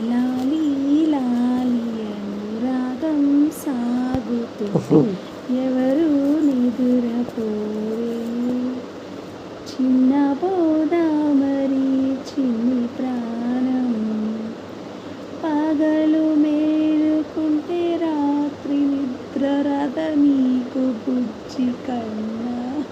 లాలి లాలి అనురాగం సాగుతూ ఎవరు నిదురపోరే? చిన్న బోదామరి చిన్ని ప్రాణం. పగలు మేలుకుంటే రాత్రి నిద్ర రథ నీకు బుజ్జి కన్నా.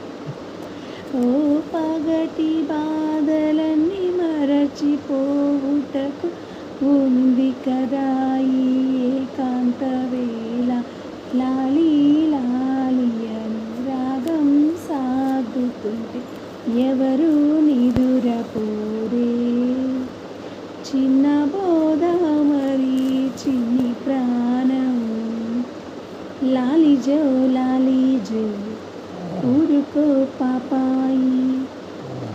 ఓ పగటి బాధలన్నీ మరచిపోవుటకు ఉంది కదా ఈ ఏకాంత వేళ. లాలి లాలి అనురాగం సాగుతుంటే ఎవరు నిదురపోరే? చిన్న బోధ మరి చిన్ని ప్రాణం. లాలిజో లాలిజో ఊరుకో పాపాయి.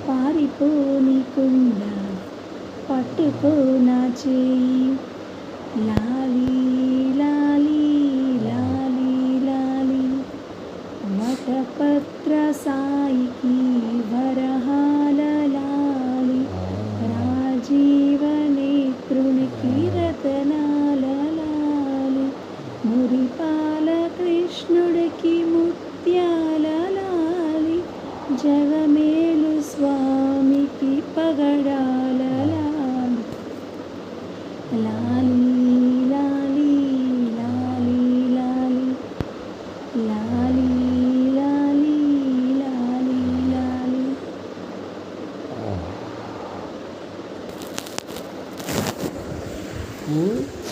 పారిపోనికుండా పట్టుకో నా చేయి లాలి లాలి లాలి లాలి. మటపత్ర సాయికి వరహాల లాలి. రాజీవనేత్రునికి రతనాల లాలి. మురిపాల కృష్ణుడికి ముత్యాల లాలి. జగమేలు స్వామికి పగడా 嗯。